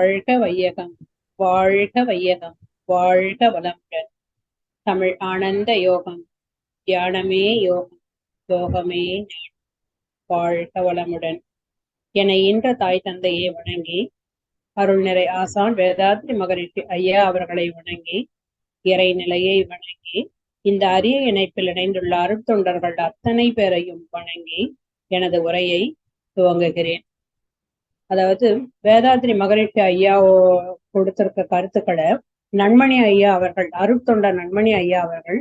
வாழ்க வையகம் வாழ்க வையகம் வாழ்க வளமுடன். தமிழ் ஆனந்த யோகம் தியானமே யோகம் யோகமே வாழ்க வளமுடன். என இன்ற தாய் தந்தையை வணங்கி அருள் நிறை ஆசான் வேதாத்ரி மகரிஷி ஐயா அவர்களை வணங்கி இறைநிலையை வணங்கி இந்த அரிய இணைப்பில் இணைந்துள்ள அருட்தொண்டர்கள் அத்தனை பேரையும் வணங்கி எனது உரையை துவங்குகிறேன். அதாவது வேதாத்ரி மகரிஷி ஐயா கொடுத்திருக்க கருத்துக்களை நன்மணி ஐயா அவர்கள் அருட்தொண்ட நன்மணி ஐயா அவர்கள்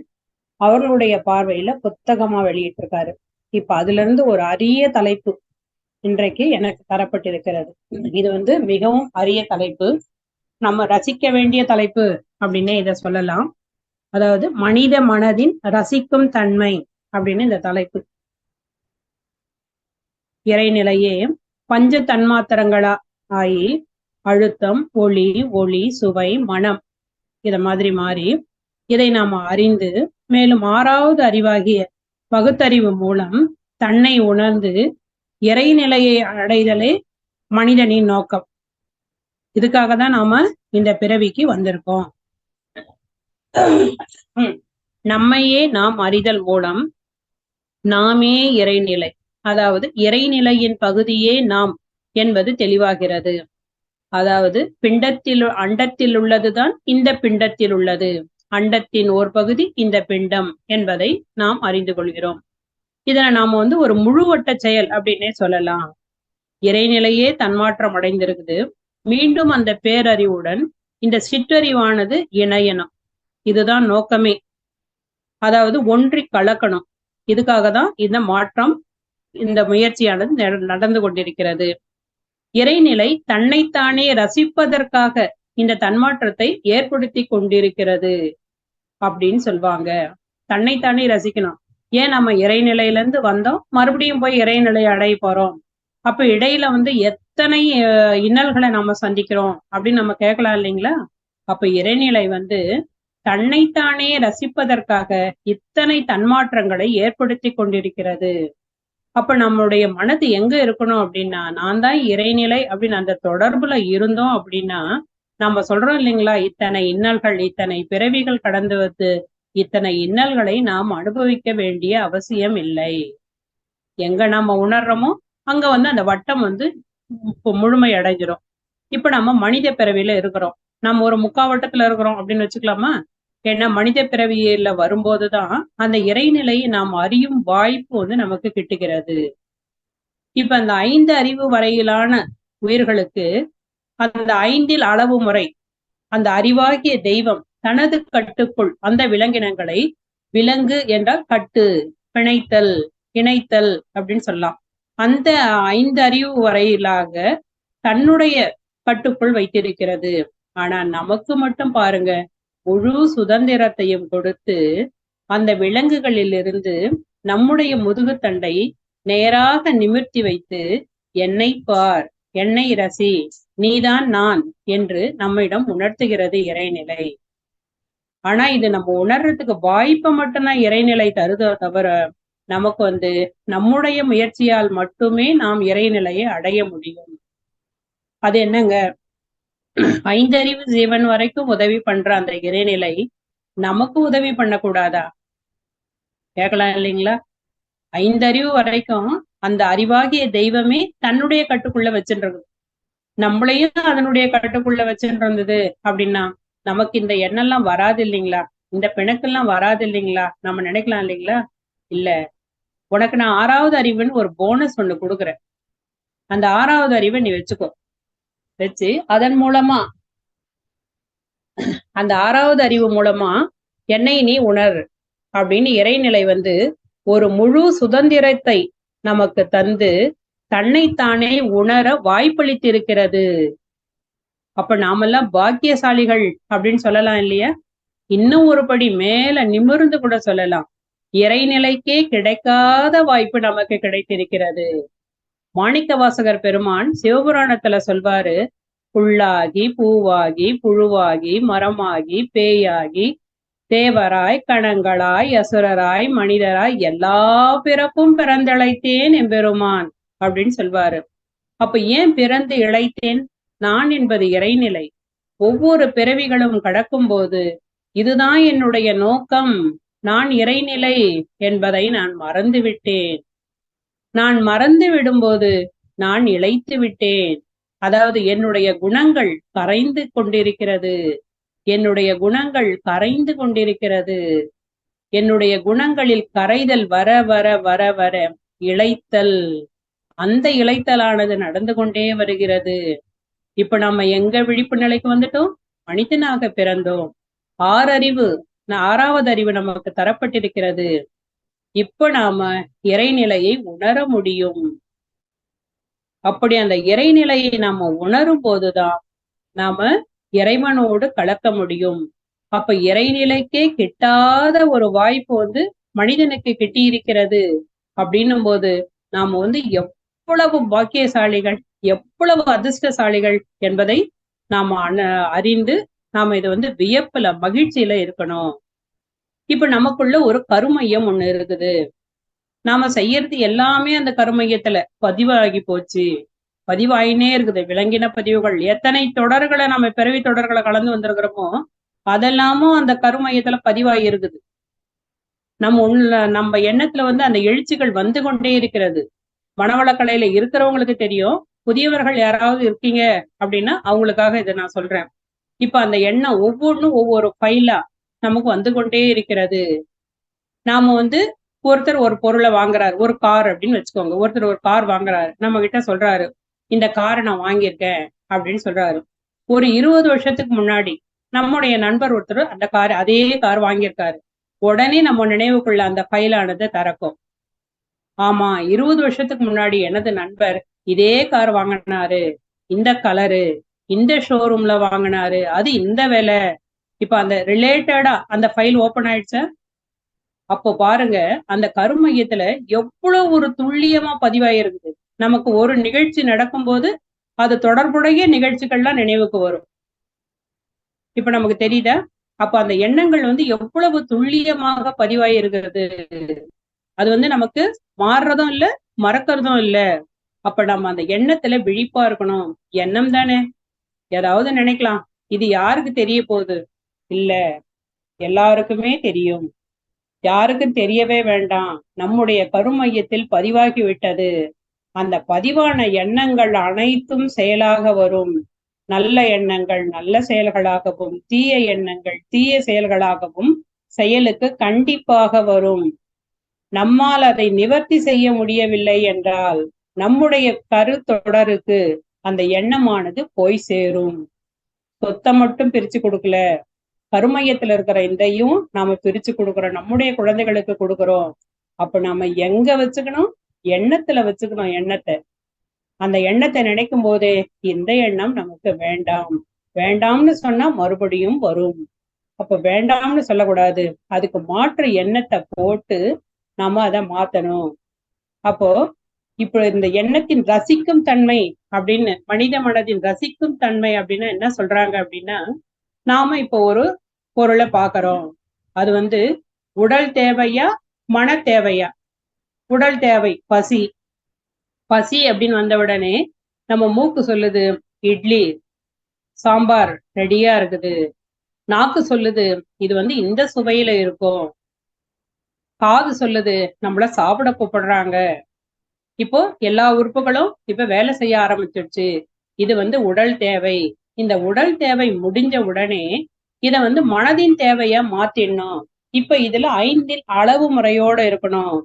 அவர்களுடைய பார்வையில புத்தகமா வெளியிட்டிருக்காரு. இப்ப அதுல இருந்து ஒரு அரிய தலைப்பு இன்றைக்கு எனக்கு தரப்பட்டிருக்கிறது. இது வந்து மிகவும் அரிய தலைப்பு. நம்ம ரசிக்க வேண்டிய தலைப்பு அப்படின்னே இதை சொல்லலாம். அதாவது மனித மனதின் ரசிக்கும் தன்மை அப்படின்னு இந்த தலைப்பு. இறைநிலையே பஞ்ச தன்மாத்திரங்களா ஆகி அழுத்தம் ஒளி ஒளி சுவை மனம் இத மாதிரி மாறி இதை நாம அறிந்து மேலும் ஆறாவது அறிவாகிய பகுத்தறிவு மூலம் தன்னை உணர்ந்து இறைநிலையை அடைதலே மனிதனின் நோக்கம். இதுக்காக தான் நாம இந்த பிறவிக்கு வந்திருக்கோம். நம்மையே நாம் அறிதல் மூலம் நாமே இறைநிலை. அதாவது இறைநிலையின் பகுதியே நாம் என்பது தெளிவாகிறது. அதாவது பிண்டத்தில் அண்டத்தில் உள்ளதுதான் இந்த பிண்டத்தில் உள்ளது. அண்டத்தின் ஓர் பகுதி இந்த பிண்டம் என்பதை நாம் அறிந்து கொள்கிறோம். இதனை நாம வந்து ஒரு முழுவட்ட செயல் அப்படின்னே சொல்லலாம். இறைநிலையே தன்மாற்றம் அடைந்திருக்குது. மீண்டும் அந்த பேரறிவுடன் இந்த சிற்றறிவானது இணையணும். இதுதான் நோக்கமே. அதாவது ஒன்றி கலக்கணும். இதுக்காக தான் இந்த மாற்றம் இந்த முயற்சியானது நட- நடந்து கொண்டிருக்கிறது. இறைநிலை தன்னைத்தானே ரசிப்பதற்காக இந்த தன்மாற்றத்தை ஏற்படுத்தி கொண்டிருக்கிறது அப்படின்னு சொல்லுவாங்க தன்னைத்தானே ரசிக்கணும். ஏன் நம்ம இறைநிலையில இருந்து வந்தோம்? மறுபடியும் போய் இறைநிலை அடைய போறோம். அப்ப இடையில வந்து எத்தனை இன்னல்களை நம்ம சந்திக்கிறோம் அப்படின்னு நம்ம கேட்கலாம் இல்லைங்களா? அப்ப இறைநிலை வந்து தன்னைத்தானே ரசிப்பதற்காக இத்தனை தன்மாற்றங்களை ஏற்படுத்தி கொண்டிருக்கிறது. அப்ப நம்மளுடைய மனது எங்க இருக்கணும் அப்படின்னா நான் தான் இறைநிலை அப்படின்னு அந்த தொடர்புல இருந்தோம் அப்படின்னா நம்ம சொல்றோம் இல்லைங்களா இத்தனை இன்னல்கள் இத்தனை பிறவிகள் கடந்து வந்து இத்தனை இன்னல்களை நாம் அனுபவிக்க வேண்டிய அவசியம் இல்லை. எங்க நம்ம உணர்றோமோ அங்க வந்து அந்த வட்டம் வந்து முழுமை அடைஞ்சிரும். இப்ப நம்ம மனித பிறவியில இருக்கிறோம். நம்ம ஒரு முக்காவட்டத்துல இருக்கிறோம் அப்படின்னு வச்சுக்கலாமா? ஏன்னா மனித பிறவியில வரும்போதுதான் அந்த இறைநிலையை நாம் அறியும் வாய்ப்பு வந்து நமக்கு கிட்டுகிறது. இப்ப அந்த ஐந்து அறிவு வரையிலான உயிர்களுக்கு அந்த ஐந்தில் அளவு முறை அந்த அறிவாகிய தெய்வம் தனது கட்டுக்குள் அந்த விலங்கினங்களை விலங்கு என்றால் கட்டு பிணைத்தல் இணைத்தல் அப்படின்னு சொல்லலாம். அந்த ஐந்து அறிவு வரையிலாக தன்னுடைய கட்டுக்குள் வைத்திருக்கிறது. ஆனா நமக்கு மட்டும் பாருங்க முழு சுதந்திரத்தையும் கொடுத்து அந்த விலங்குகளிலிருந்து நம்முடைய முதுகுத்தண்டை நேராக நிமிர்த்தி வைத்து என்னை பார் என்னை ரசி நீதான் நான் என்று நம்மிடம் உணர்த்துகிறது இறைநிலை. ஆனா இது நம்ம உணர்றதுக்கு வாய்ப்பை மட்டும்தான் இறைநிலை தருதோ தவிர நமக்கு வந்து நம்முடைய முயற்சியால் மட்டுமே நாம் இறைநிலையை அடைய முடியும். அது என்னங்க? ஐந்தறிவு ஜீவன் வரைக்கும் உதவி பண்ற அந்த இறைநிலை நமக்கு உதவி பண்ணக்கூடாதா? கேட்கலாம் இல்லைங்களா? ஐந்தறிவு வரைக்கும் அந்த அறிவாகிய தெய்வமே தன்னுடைய கட்டுக்குள்ள வச்சுன்றது. நம்மளையும் அதனுடைய கட்டுக்குள்ள வச்சுருந்தது அப்படின்னா நமக்கு இந்த எண்ணெல்லாம் வராது இல்லைங்களா? இந்த பிணக்கெல்லாம் வராது இல்லைங்களா? நம்ம நினைக்கலாம் இல்லைங்களா? இல்ல. உனக்கு நான் ஆறாவது அறிவுன்னு ஒரு போனஸ் ஒண்ணு கொடுக்குறேன். அந்த ஆறாவது அறிவை நீ வச்சுக்கோ. வச்சு அதன் மூலமா அந்த ஆறாவது அறிவு மூலமா என்னை நீ உணர் அப்படின்னு இறைநிலை வந்து ஒரு முழு சுதந்திரத்தை நமக்கு தந்து தன்னைத்தானே உணர வாய்ப்பளித்திருக்கிறது. அப்ப நாமெல்லாம் பாக்கியசாலிகள் அப்படின்னு சொல்லலாம் இல்லையா? இன்னும் ஒரு படி மேல நிமிர்ந்து கூட சொல்லலாம். இறைநிலைக்கே கிடைக்காத வாய்ப்பு நமக்கு கிடைத்திருக்கிறது. மாணிக்க வாசகர் பெருமான் சிவபுராணத்துல சொல்வாரு புல்லாகி பூவாகி புழுவாகி மரமாகி பேயாகி தேவராய் கணங்களாய் அசுரராய் மனிதராய் எல்லா பிறப்பும் பிறந்தழைத்தேன் எம்பெருமான் அப்படின்னு சொல்வாரு. அப்ப ஏன் பிறந்து இழைத்தேன்? நான் என்பது இறைநிலை. ஒவ்வொரு பிறவிகளும் கடக்கும் போது இதுதான் என்னுடைய நோக்கம். நான் இறைநிலை என்பதை நான் மறந்து விட்டேன் நான் மறந்து விடும்போது நான் இழைத்து விட்டேன். அதாவது என்னுடைய குணங்கள் கரைந்து கொண்டிருக்கிறது. என்னுடைய குணங்கள் கரைந்து கொண்டிருக்கிறது. என்னுடைய குணங்களில் கரைதல் வர வர வர வர இழைத்தல். அந்த இழைத்தலானது நடந்து கொண்டே வருகிறது. இப்ப நம்ம எங்க விழிப்பு நிலைக்கு வந்துட்டோம்? மனிதனாக பிறந்தோம். ஆறறிவு ஆறாவது அறிவு நமக்கு தரப்பட்டிருக்கிறது. இப்ப நாம இறைநிலையை உணர முடியும். அப்படி அந்த இறைநிலையை நாம உணரும் போதுதான் நாம இறைவனோடு கலக்க முடியும். அப்ப இறைநிலைக்கே கிட்டாத ஒரு வாய்ப்பு வந்து மனிதனுக்கு கிட்டி இருக்கிறது அப்படின்னும் போது நாம வந்து எவ்வளவு பாக்கியசாலிகள் எவ்வளவு அதிர்ஷ்டசாலிகள் என்பதை நாம அறிந்து நாம இது வந்து வியப்புல மகிழ்ச்சியில இருக்கணும். இப்ப நமக்குள்ள ஒரு கருமையம் ஒண்ணு இருக்குது. நாம செய்யறது எல்லாமே அந்த கருமையத்துல பதிவாகி போச்சு. பதிவாயினே இருக்குது. விலங்கின பதிவுகள். எத்தனை தொடர்களை நம்ம பிறவி தொடர்களை கலந்து வந்திருக்கிறோமோ அதெல்லாமும் அந்த கருமையத்துல பதிவாகி இருக்குது. நம்ம உள்ள நம்ம எண்ணத்துல வந்து அந்த எழுச்சிகள் வந்து கொண்டே இருக்கிறது. மனவளக்கலையில இருக்கிறவங்களுக்கு தெரியும். புதியவர்கள் யாராவது இருக்கீங்க அப்படின்னா அவங்களுக்காக இதை நான் சொல்றேன். இப்ப அந்த எண்ணம் ஒவ்வொன்றும் ஒவ்வொரு ஃபைலா நமக்கு வந்து கொண்டே இருக்கிறது. நாம வந்து ஒருத்தர் ஒரு பொருளை வாங்குறாரு ஒரு கார் அப்படின்னு வச்சுக்கோங்க. ஒருத்தர் ஒரு கார் வாங்குறாரு. நம்ம கிட்ட சொல்றாரு இந்த காரை நான் வாங்கியிருக்கேன் அப்படின்னு சொல்றாரு. ஒரு இருபது வருஷத்துக்கு முன்னாடி நம்முடைய நண்பர் ஒருத்தர் அந்த கார் அதே கார் வாங்கியிருக்காரு. உடனே நம்ம நினைவுக்குள்ள அந்த ஃபைலானது திறக்கும். ஆமா இருபது வருஷத்துக்கு முன்னாடி எனது நண்பர் இதே கார் வாங்கினாரு. இந்த கலரு இந்த ஷோரூம்ல வாங்கினாரு. அது இந்த விலை. இப்ப அந்த ரிலேட்டடா அந்த ஃபைல் ஓபன் ஆயிடுச்சா? அப்போ பாருங்க அந்த கருமையத்துல எவ்வளவு ஒரு துல்லியமா பதிவாயிருக்குது. நமக்கு ஒரு நிகழ்ச்சி நடக்கும்போது அது தொடர்புடைய நிகழ்ச்சிகள்லாம் நினைவுக்கு வரும். இப்ப நமக்கு தெரியுதா? அப்ப அந்த எண்ணங்கள் வந்து எவ்வளவு துல்லியமாக பதிவாயிருக்கிறது? அது வந்து நமக்கு மாறுறதும் இல்ல மறக்கிறதும் இல்ல. அப்ப நம்ம அந்த எண்ணத்துல விழிப்பா இருக்கணும். எண்ணம் தானே. ஏதாவது நினைக்கலாம். இது யாருக்கு தெரிய போகுது? இல்ல. எல்லாருக்குமே தெரியும். யாருக்கும் தெரியவே வேண்டாம். நம்முடைய கருமையத்தில் பதிவாகி விட்டது அந்த பதிவான எண்ணங்கள் அனைத்தும் செயலாக வரும். நல்ல எண்ணங்கள் நல்ல செயல்களாகவும் தீய எண்ணங்கள் தீய செயல்களாகவும் செயலுக்கு கண்டிப்பாக வரும். நம்மால் அதை நிவர்த்தி செய்ய முடியவில்லை என்றால் நம்முடைய கருத்தொடருக்கு அந்த எண்ணமானது போய் சேரும். சொத்தை மட்டும் பிரிச்சு கொடுக்கல. கருமையத்துல இருக்கிற இதையும் நாம பிரிச்சு கொடுக்குறோம். நம்முடைய குழந்தைகளுக்கு கொடுக்குறோம். அப்ப நாம எங்க வச்சுக்கணும்? எண்ணத்துல வச்சுக்கணும் எண்ணத்தை. அந்த எண்ணத்தை நினைக்கும் போதே இந்த எண்ணம் நமக்கு வேண்டாம். வேண்டாம்னு சொன்னா மறுபடியும் வரும். அப்ப வேண்டாம்னு சொல்லக்கூடாது. அதுக்கு மாற்று எண்ணத்தை போட்டு நாம அதை மாத்தணும். அப்போ இப்போ இந்த எண்ணத்தின் ரசிக்கும் தன்மை அப்படின்னு மனித மனதின் ரசிக்கும் தன்மை அப்படின்னா என்ன சொல்றாங்க அப்படின்னா நாம இப்போ ஒரு பொருளை பாக்குறோம் அது வந்து உடல் தேவையா மன தேவையா? உடல் தேவை பசி. பசி அப்படின்னு வந்த உடனே நம்ம மூக்கு சொல்லுது இட்லி சாம்பார் ரெடியா இருக்குது. நாக்கு சொல்லுது இது வந்து இந்த சுவையில இருக்கும். காது சொல்லுது நம்மள சாப்பிட கூப்பிடுறாங்க. இப்போ எல்லா உறுப்புகளும் இப்ப வேலை செய்ய ஆரம்பிச்சிடுச்சு. இது வந்து உடல் தேவை. இந்த உடல் தேவை முடிஞ்ச உடனே இத வந்து மனதின் தேவைய மாத்திடணும். இப்ப இதுல ஐந்தில் அளவு முறையோட இருக்கணும்.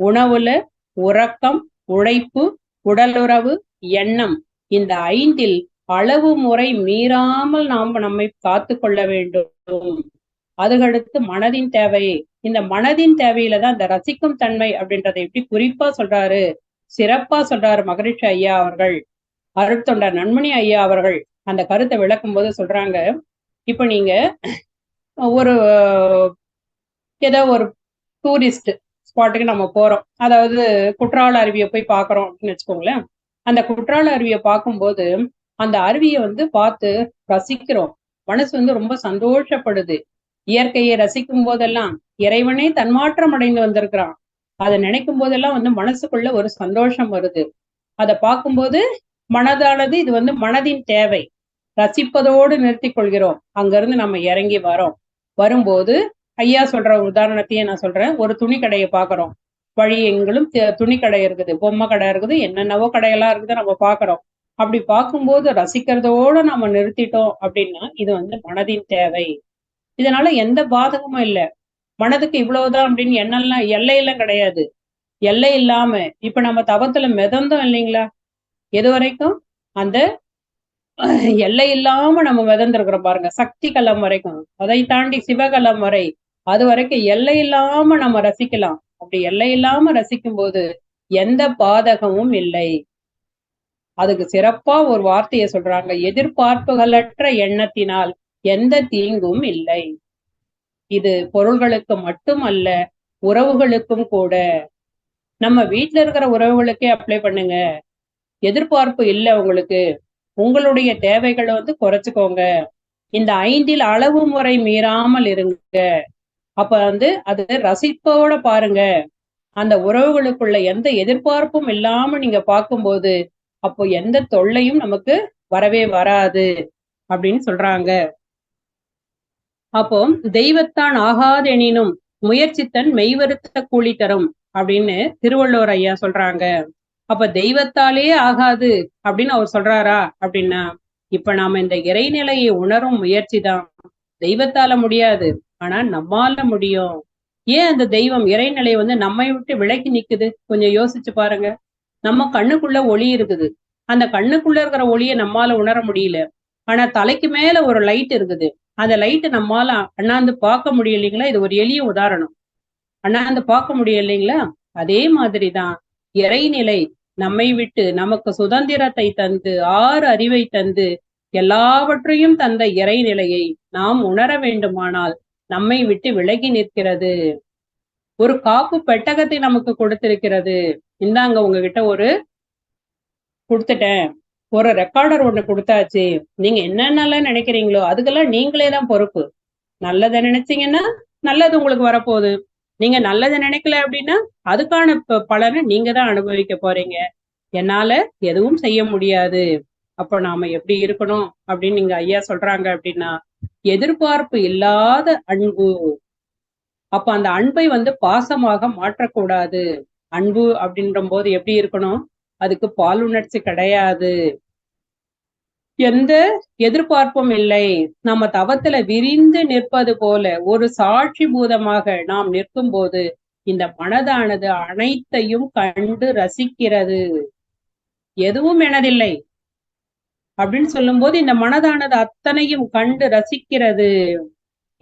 உணவுல உறக்கம் உழைப்பு உடலுறவு எண்ணம். இந்த ஐந்தில் அளவு முறை மீறாமல் நாம் நம்மை காத்து கொள்ள வேண்டும். அதுக்கடுத்து மனதின் தேவை. இந்த மனதின் தேவையில தான் இந்த ரசிக்கும் தன்மை அப்படின்றத எப்படி குறிப்பா சொல்றாரு? சிறப்பா சொல்றாரு மகரிஷி ஐயா அவர்கள். அருட்தொண்டர் நன்மணி ஐயா அவர்கள் அந்த கருத்தை விளக்கும் போது சொல்றாங்க. இப்போ நீங்க ஒரு ஏதோ ஒரு டூரிஸ்ட் ஸ்பாட்டுக்கு நம்ம போறோம். அதாவது குற்றால அருவியை போய் பாக்குறோம் அப்படின்னு வச்சுக்கோங்களேன். அந்த குற்றால அருவியை பார்க்கும்போது அந்த அருவியை வந்து பார்த்து ரசிக்கிறோம். மனசு வந்து ரொம்ப சந்தோஷப்படுது. இயற்கையை ரசிக்கும் போதெல்லாம் இறைவனே தன்மாற்றம் அடைந்து வந்திருக்கிறான். அதை நினைக்கும் போதெல்லாம் வந்து மனசுக்குள்ள ஒரு சந்தோஷம் வருது. அதை பார்க்கும்போது மனதானது இது வந்து மனதின் தேவை. ரசிப்பதோடு நிறுத்தி கொள்கிறோம் அங்கிருந்து நம்ம இறங்கி வரோம். வரும்போது ஐயா சொல்ற உதாரணத்தையே நான் சொல்றேன். ஒரு துணி கடையை பாக்குறோம் வழி எங்களும் துணி கடை இருக்குது. பொம்மை கடை இருக்குது. என்னென்னவோ கடையெல்லாம் இருக்குது நம்ம பாக்குறோம் அப்படி பார்க்கும்போது ரசிக்கிறதோட நம்ம நிறுத்திட்டோம் அப்படின்னா இது வந்து மனதின் தேவை. இதனால எந்த பாதகமும் இல்லை. மனதுக்கு இவ்வளவுதான் அப்படின்னு எண்ணெல்லாம் எல்லையெல்லாம் கிடையாது. எல்லை இல்லாம இப்ப நம்ம தவத்துல மிதந்தோம் இல்லைங்களா? எது வரைக்கும் அந்த எல்லை இல்லாம நம்ம மிதந்திருக்கிறோம் பாருங்க. சக்தி கலம் வரைக்கும். அதை தாண்டி சிவகலம் வரை. அது வரைக்கும் எல்லை இல்லாம நம்ம ரசிக்கலாம். அப்படி எல்லை இல்லாம ரசிக்கும் போது எந்த பாதகமும் இல்லை. அதுக்கு சிறப்பா ஒரு வார்த்தையை சொல்றாங்க. எதிர்பார்ப்புகளற்ற எண்ணத்தினால் எந்த தீங்கும் இல்லை. இது பொருள்களுக்கு மட்டுமல்ல உறவுகளுக்கும் கூட. நம்ம வீட்டுல இருக்கிற உறவுகளுக்கே அப்ளை பண்ணுங்க. எதிர்பார்ப்பு இல்லை உங்களுக்கு. உங்களுடைய தேவைகளை வந்து குறைச்சுக்கோங்க. இந்த ஐந்தில் அளவு முறை மீறாமல் இருங்க. அப்ப வந்து அது ரசிப்போட பாருங்க. அந்த உறவுகளுக்குள்ள எந்த எதிர்பார்ப்பும் இல்லாம நீங்க பார்க்கும்போது அப்போ எந்த தொல்லையும் நமக்கு வரவே வராது அப்படின்னு சொல்றாங்க. அப்போ தெய்வத்தான் ஆகாதெனினும் முயற்சித்தன் மெய்வருத்த கூலி தரும் அப்படின்னு திருவள்ளுவர் ஐயா சொல்றாங்க. அப்ப தெய்வத்தாலே ஆகாது அப்படின்னு அவர் சொல்றாரா அப்படின்னா இப்ப நாம இந்த இறைநிலையை உணரும் முயற்சி தான் தெய்வத்தால முடியாது ஆனா நம்மால முடியும். ஏன் அந்த தெய்வம் இறைநிலை வந்து நம்மை விட்டு விலகி நிக்குது? கொஞ்சம் யோசிச்சு பாருங்க. நம்ம கண்ணுக்குள்ள ஒளி இருக்குது. அந்த கண்ணுக்குள்ள இருக்கிற ஒளியை நம்மால உணர முடியல. ஆனா தலைக்கு மேல ஒரு லைட் இருக்குது. அந்த லைட்டை நம்மால அண்ணாந்து பார்க்க முடியலைங்களா? இது ஒரு எளிய உதாரணம். அண்ணாந்து பார்க்க முடியும் இல்லைங்களா அதே மாதிரிதான். இறைநிலை நம்மை விட்டு நமக்கு சுதந்திரத்தை தந்து ஆறு அறிவை தந்து எல்லாவற்றையும் தந்த இறைநிலையை நாம் உணர வேண்டுமானால் நம்மை விட்டு விலகி நிற்கிறது. ஒரு காப்பு பெட்டகத்தை நமக்கு கொடுத்திருக்கிறது. இந்தாங்க உங்ககிட்ட ஒரு கொடுத்துட்டேன். ஒரு ரெக்கார்டர் ஒண்ணு கொடுத்தாச்சு. நீங்க என்னென்னலாம் நினைக்கிறீங்களோ அதுக்கெல்லாம் நீங்களே தான் பொறுப்பு. நல்லதை நினைச்சீங்கன்னா நல்லது உங்களுக்கு வரப்போகுது. நீங்க நல்லதை நினைக்கல அப்படின்னா அதுக்கான பலனை நீங்க தான் அனுபவிக்க போறீங்க. என்னால எதுவும் செய்ய முடியாது. அப்ப நாம எப்படி இருக்கணும் அப்படின்னு நீங்க ஐயா சொல்றாங்க அப்படின்னா எதிர்பார்ப்பு இல்லாத அன்பு. அப்ப அந்த அன்பை வந்து பாசமாக மாற்றக்கூடாது. அன்பு அப்படின்ற போது எப்படி இருக்கணும்? அதுக்கு பாலுணர்ச்சி கிடையாது. எந்த எதிர்பார்ப்பும் இல்லை. நம்ம தவத்துல விரிந்து நிற்பது போல ஒரு சாட்சி பூதமாக நாம் நிற்கும் போது இந்த மனதானது அனைத்தையும் கண்டு ரசிக்கிறது. எதுவும் எனதில்லை. அப்படின்னு சொல்லும் போது இந்த மனதானது அத்தனையும் கண்டு ரசிக்கிறது.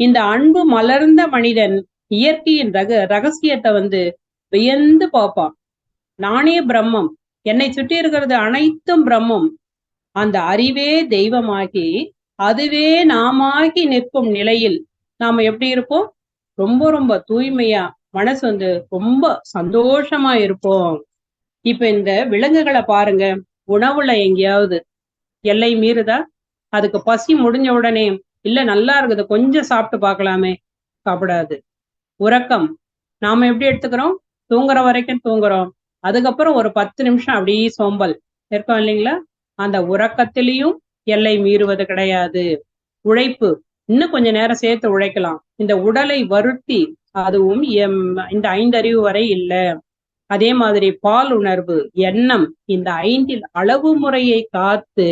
இந்த அன்பு மலர்ந்த மனிதன் இயற்கையின் ரக ரகசியத்தை வந்து வியந்து பார்ப்பான். நானே பிரம்மம். என்னை சுற்றி இருக்கிறது அனைத்தும் பிரம்மம். அந்த அறிவே தெய்வமாகி அதுவே நாமாகி நிற்கும் நிலையில் நாம எப்படி இருப்போம்? ரொம்ப ரொம்ப தூய்மையா மனசு வந்து ரொம்ப சந்தோஷமா இருப்போம். இப்ப இந்த விலங்குகளை பாருங்க. உணவுல எங்கேயாவது எல்லை மீறுதா? அதுக்கு பசி முடிஞ்ச உடனே இல்ல நல்லா இருக்குது. கொஞ்சம் சாப்பிட்டு பார்க்கலாமே. சாப்பிடாது. உறக்கம். நாம எப்படி எடுத்துக்கிறோம்? தூங்குற வரைக்கும் தூங்குறோம். அதுக்கப்புறம் ஒரு பத்து நிமிஷம் அப்படியே சோம்பல். இருக்கோம் இல்லைங்களா? அந்த உறக்கத்திலையும் எல்லை மீறுவது கிடையாது. உழைப்பு. இன்னும் கொஞ்ச நேரம் சேர்த்து உழைக்கலாம். இந்த உடலை வருத்தி அதுவும் இந்த ஐந்தறிவு வரை இல்லை. அதே மாதிரி பால் உணர்வு எண்ணம் இந்த ஐந்தில் அளவு முறையை காத்து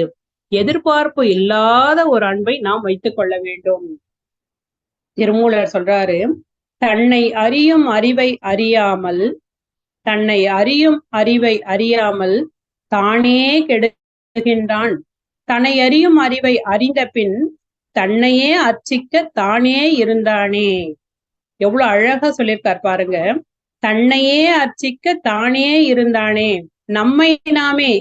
எதிர்பார்ப்பு இல்லாத ஒரு அன்பை நாம் வைத்துக் கொள்ள வேண்டும். திருமூலர் சொல்றாரு தன்னை அறியும் அறிவை அறியாமல் தன்னை அறியும் அறிவை அறியாமல் தானே கெடு கெடுகின்றான் தன்னை அறியும் அறிவை அறிந்த பின் தன்னையே அர்ச்சிக்க தானே இருந்தானே. எவ்வளவு அழகா சொல்லியிருக்கார் பாருங்க. தன்னையே அர்ச்சிக்க தானே இருந்தானே. நம்மை நாமே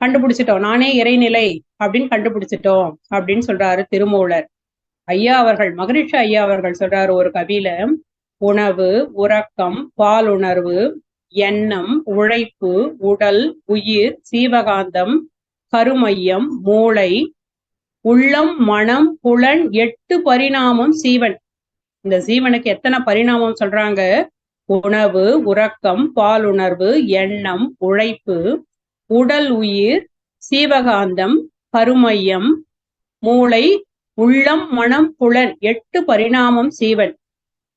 கண்டுபிடிச்சிட்டோம். நானே இறைநிலை அப்படின்னு கண்டுபிடிச்சிட்டோம் அப்படின்னு சொல்றாரு திருமூலர். ஐயா அவர்கள் மகரிஷி ஐயா அவர்கள் சொல்றாரு ஒரு கவியில உணவு உறக்கம் பால் உணர்வு எண்ணம் உழைப்பு உடல் உயிர் சீவகாந்தம் கருமையம் மூளை உள்ளம் மனம் புலன் எட்டு பரிணாமம் சீவன். இந்த சீவனுக்கு எத்தனை பரிணாமம் சொல்றாங்க? உணவு உறக்கம் பாலுணர்வு எண்ணம் உழைப்பு உடல் உயிர் சீவகாந்தம் கருமையம் மூளை உள்ளம் மனம் புலன் எட்டு பரிணாமம் சீவன்.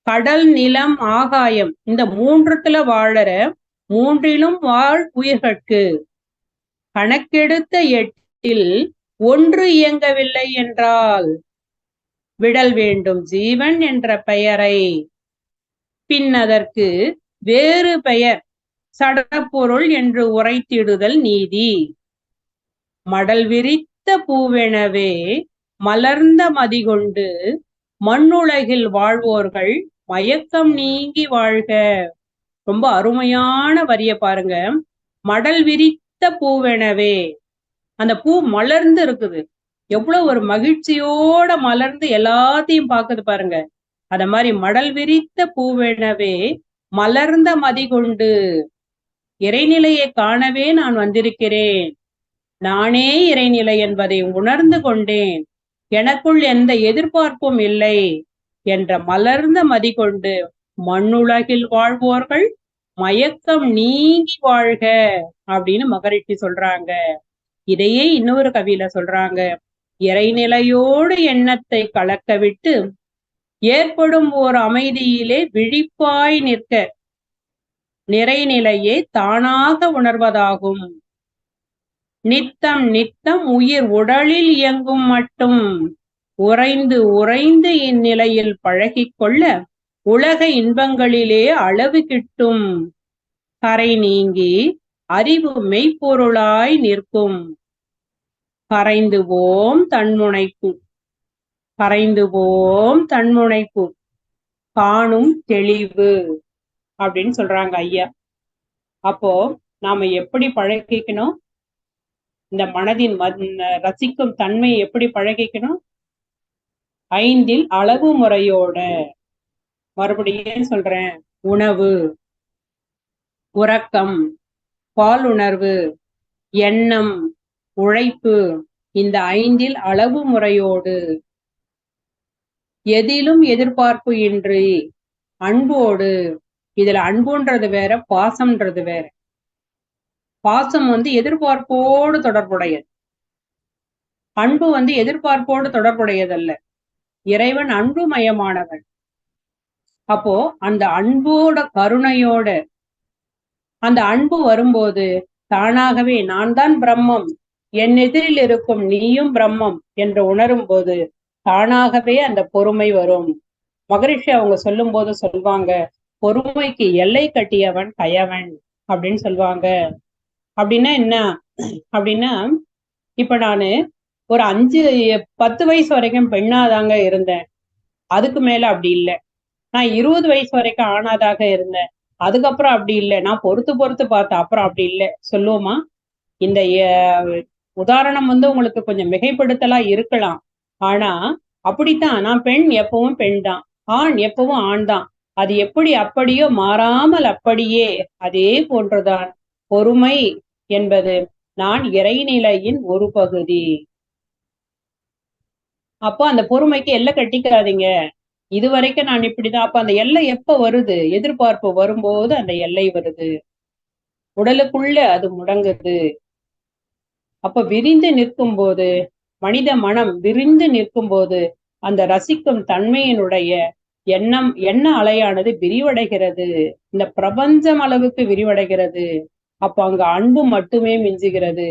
கடல் நிலம் ஆகாயம். இந்த மூன்றுத்துல வாழற மூன்றிலும் வாழ் உயிர்கட்கு. கணக்கெடுத்த எட்டில் ஒன்று இயங்கவில்லை என்றால் விடல் வேண்டும். ஜீவன் என்ற பெயரை. பின் அதற்கு வேறு பெயர். சடப்பொருள் என்று உரைத்திடுதல் நீதி. மடல் விரித்த பூவெனவே மலர்ந்த மதிகொண்டு மண்ணுலகில் வாழ்வோர்கள் மயக்கம் நீங்கி வாழ்க. ரொம்ப அருமையான வரிய பாருங்க. மடல் விரித்த பூவெனவே. அந்த பூ மலர்ந்து இருக்குது. எவ்வளவு ஒரு மகிழ்ச்சியோட மலர்ந்து எல்லாத்தையும் பாக்குது பாருங்க. அத மாதிரி மடல் விரித்த பூவெனவே மலர்ந்த மதி கொண்டு இறைநிலையை காணவே நான் வந்திருக்கிறேன். நானே இறைநிலை என்பதை உணர்ந்து கொண்டேன். எனக்குள் எந்த எதிர்பார்ப்பும் இல்லை. என்ற மலர்ந்த மதி கொண்டு மண்ணுலகில் வாழ்வோர்கள் மயக்கம் நீங்கி வாழ்க அப்படின்னு மகரிஷி சொல்றாங்க. இதையே இன்னொரு கவியில சொல்றாங்க. இறைநிலையோடு எண்ணத்தை கலக்க விட்டு ஏற்படும் ஓர் அமைதியிலே விழிப்பாய் நிற்க நிறைநிலையே தானாக உணர்வதாகும். நித்தம் நித்தம் உயிர் உடலில் இயங்கும் மட்டும். உறைந்து உறைந்து இந்நிலையில் பழகிக்கொள்ள உலக இன்பங்களிலே அளவு கிட்டும். கரை நீங்கி அறிவு மெய்ப்பொருளாய் நிற்கும். கரைந்து போம் தன்முனைப்பு. கரைந்து போம் தன்முனைப்பு. காணும் தெளிவு அப்படின்னு சொல்றாங்க ஐயா. அப்போ நாம எப்படி பழகிக்கணும்? இந்த மனதின் ரசிக்கும் தன்மையை எப்படி பழகிக்கணும்? ஐந்தில் அளவு முறையோட. மறுபடியும் சொல்றேன்? உணவு. உறக்கம். பாலுணர்வு எண்ணம். உழைப்பு. இந்த ஐந்தில் அளவு முறையோடு. எதிலும் எதிர்பார்ப்பு இன்றி. அன்போடு. இதுல அன்புன்றது வேற பாசம்ன்றது வேற. பாசம் வந்து எதிர்பார்ப்போடு தொடர்புடையது. அன்பு வந்து எதிர்பார்ப்போடு தொடர்புடையதல்ல. இறைவன் அன்பு மயமானவன் அப்போ அந்த அன்போட கருணையோட அந்த அன்பு வரும்போது தானாகவே நான் தான் பிரம்மம் என் எதிரில் இருக்கும் நீயும் பிரம்மம் என்று உணரும் போது தானாகவே அந்த பொறுமை வரும். மகரிஷி அவங்க சொல்லும் போது சொல்வாங்க பொறுமைக்கு எல்லை கட்டியவன் கயவன் அப்படின்னு சொல்லுவாங்க அப்படின்னா என்ன? அப்படின்னா இப்ப நானு ஒரு அஞ்சு பத்து வயசு வரைக்கும் பெண்ணாதாங்க இருந்தேன். அதுக்கு மேல அப்படி இல்லை. நான் இருபது வயசு வரைக்கும் ஆணாதாக இருந்தேன். அதுக்கப்புறம் அப்படி இல்லை. நான் பொறுத்து பொறுத்து பார்த்தேன் அப்புறம் அப்படி இல்லை. சொல்லுவோமா? இந்த உதாரணம் வந்து உங்களுக்கு கொஞ்சம் மிகைப்படுத்தலா இருக்கலாம். ஆனா அப்படித்தான். நான் பெண் எப்பவும் பெண் தான். ஆண் எப்பவும் ஆண் தான். அது எப்படி அப்படியோ மாறாமல் அப்படியே. அதே போன்றுதான். பொறுமை என்பது நான் இறைநிலையின் ஒரு பகுதி. அப்போ அந்த பொறுமைக்கு எல்லை கட்டிக்காதீங்க. இதுவரைக்கும் நான் இப்படிதான். அப்ப அந்த எல்லை எப்ப வருது? எதிர்பார்ப்பு வரும்போது அந்த எல்லை வருது. உடலுக்குள்ள அது முடங்குது. அப்ப விரிந்து நிற்கும் போது மனித மனம் விரிந்து நிற்கும் போது அந்த ரசிக்கும் தன்மையினுடைய எண்ணம் எண்ண அலையானது விரிவடைகிறது. இந்த பிரபஞ்சம் அளவுக்கு விரிவடைகிறது. அப்ப அங்க அன்பு மட்டுமே மிஞ்சுகிறது.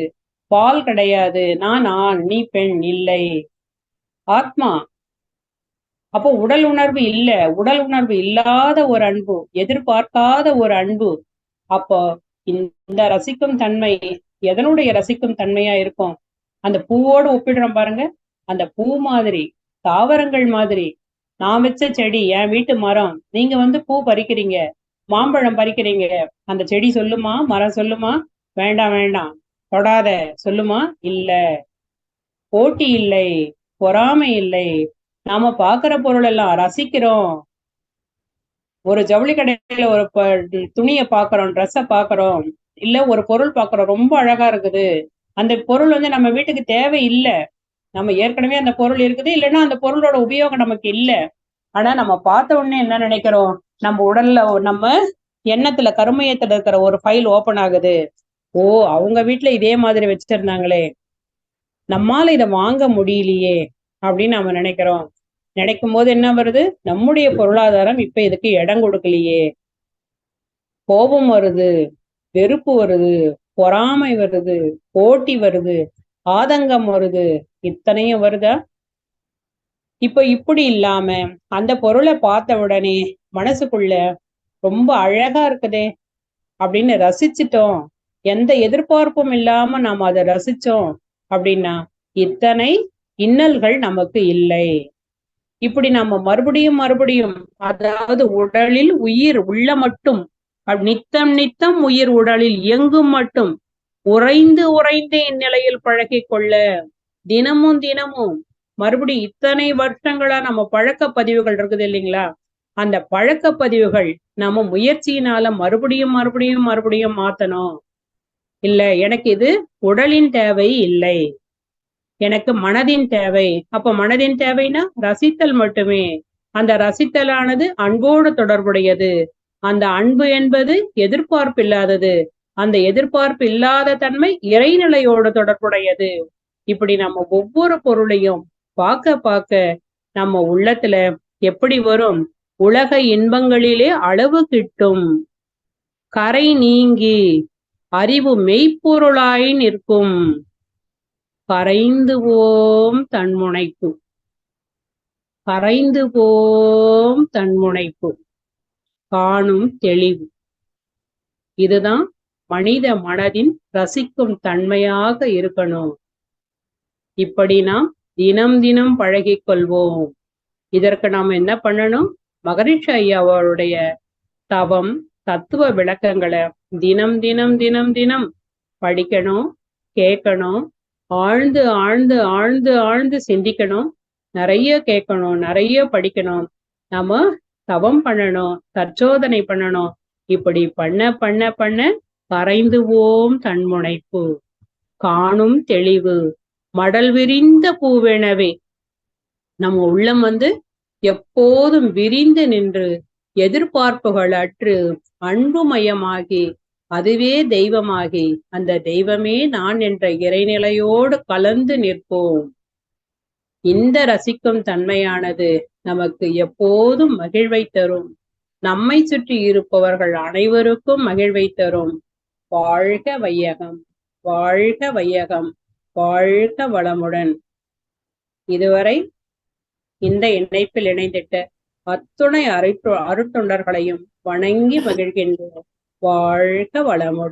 பால் கிடையாது. நான் ஆண் நீ பெண் இல்லை. ஆத்மா. அப்போ உடல் உணர்வு இல்ல. உடல் உணர்வு இல்லாத ஒரு அன்பு எதிர்பார்க்காத ஒரு அன்பு. அப்போ இந்த ரசிக்கும் தன்மை எதனுடைய ரசிக்கும் தன்மையா இருக்கும்? அந்த பூவோடு ஒப்பிடுறோம் பாருங்க. அந்த பூ மாதிரி தாவரங்கள் மாதிரி. நான் வச்ச செடி என் வீட்டு மரம். நீங்க வந்து பூ பறிக்கிறீங்க. மாம்பழம் பறிக்கிறீங்க. அந்த செடி சொல்லுமா? மரம் சொல்லுமா? வேண்டாம் வேண்டாம். தொடாத. சொல்லுமா? இல்ல. போட்டி இல்லை. பொறாமை இல்லை. நாம பாக்குற பொருள் எல்லாம் ரசிக்கிறோம். ஒரு ஜவுளி கடையில ஒரு துணியை பாக்குறோம் ட்ரெஸ்ஸ பாக்குறோம் இல்ல ஒரு பொருள் பாக்குறோம் ரொம்ப அழகா இருக்குது. அந்த பொருள் வந்து நம்ம வீட்டுக்கு தேவை இல்லை நம்ம ஏற்கனவே அந்த பொருள் இருக்குது இல்லைன்னா அந்த பொருளோட உபயோகம் நமக்கு இல்லை. ஆனா நம்ம பார்த்த உடனே என்ன நினைக்கிறோம்? நம்ம உடல்ல நம்ம எண்ணத்துல கருமையத்துல இருக்கிற ஒரு ஃபைல் ஓபன் ஆகுது. ஓ அவங்க வீட்டுல இதே மாதிரி வச்சிருந்தாங்களே. நம்மால இதை வாங்க முடியலையே அப்படின்னு நம்ம நினைக்கிறோம். நினைக்கும் போது என்ன வருது? நம்முடைய பொருளாதாரம் இப்ப இதுக்கு இடம் கொடுக்கலையே? கோபம் வருது வெறுப்பு வருது பொறாமை வருது போட்டி வருது ஆதங்கம் வருது. இத்தனையும் வருதா? இப்ப இப்படி இல்லாம அந்த பொருளை பார்த்த உடனே மனசுக்குள்ள ரொம்ப அழகா இருக்குதே அப்படின்னு ரசிச்சிட்டோம். எந்த எதிர்பார்ப்பும் இல்லாம நாம் அதை ரசிச்சோம். அப்படின்னா இத்தனை இன்னல்கள் நமக்கு இல்லை. இப்படி நம்ம மறுபடியும் மறுபடியும் அதாவது உடலில் உயிர் உள்ள மட்டும் நித்தம் நித்தம் உயிர் உடலில் எங்கும் மட்டும் உறைந்து உறைந்து இந்நிலையில் பழகி கொள்ள தினமும் தினமும் மறுபடியும் இத்தனை வருஷங்களா நம்ம பழக்க பதிவுகள் இருக்குது இல்லைங்களா? அந்த பழக்க பதிவுகள் நம்ம முயற்சியினால மறுபடியும் மறுபடியும் மறுபடியும் மாத்தணும். இல்ல. எனக்கு இது உடலின் தேவை இல்லை. எனக்கு மனதின் தேவை. அப்ப மனதின் தேவைனா ரசித்தல் மட்டுமே. அந்த ரசித்தலானது அன்போடு தொடர்புடையது. அந்த அன்பு என்பது எதிர்பார்ப்பு இல்லாதது. அந்த எதிர்பார்ப்பு இல்லாத தன்மை இறைநிலையோடு தொடர்புடையது. இப்படி நம்ம ஒவ்வொரு பொருளையும் பார்க்க பார்க்க நம்ம உள்ளத்துல எப்படி வரும்? உலக இன்பங்களிலே அளவு கிட்டும். கரை நீங்கி அறிவு மெய்ப்பொருளாய் நிற்கும். கரைந்து போம் தன்முனைப்பு. கரைந்து போம் தன்முனைப்பு. காணும் தெளிவு. இதுதான் மனித மனதின் ரசிக்கும் தன்மையாக இருக்கணும். இப்படி நாம் தினம் தினம் பழகி கொள்வோம். இதற்கு நாம் என்ன பண்ணணும்? மகரிஷி ஐயாவோடைய தவம் தத்துவ விளக்கங்களை தினம் தினம் தினம் தினம் படிக்கணும் கேட்கணும் ஆழ்ந்து ஆழ்ந்து ஆழ்ந்து ஆழ்ந்து சிந்திக்கணும் நிறைய கேட்கணும் நிறைய படிக்கணும். நாம தவம் பண்ணணும் தற்சோதனை பண்ணணும். இப்படி பண்ண பண்ண பண்ண கரைந்துவோம் தன்முனைப்பு. காணும் தெளிவு. மடல் விரிந்த பூவெனவே. நம்ம உள்ளம் வந்து எப்போதும் விரிந்து நின்று எதிர்பார்ப்புகள் அற்று அன்புமயமாகி அதுவே தெய்வமாகி அந்த தெய்வமே நான் என்ற இறைநிலையோடு கலந்து நிற்போம். இந்த ரசிக்கும் தன்மையானது நமக்கு எப்போதும் மகிழ்வை தரும். நம்மை சுற்றி இருப்பவர்கள் அனைவருக்கும் மகிழ்வை தரும். வாழ்க வையகம் வாழ்க வையகம் வாழ்க வளமுடன். இதுவரை இந்த இணைப்பில் இணைந்திட்ட அத்துணை அருட்டு அருட்டொண்டர்களையும் வணங்கி மகிழ்கின்றோம் வாழ்க வளமுடன்.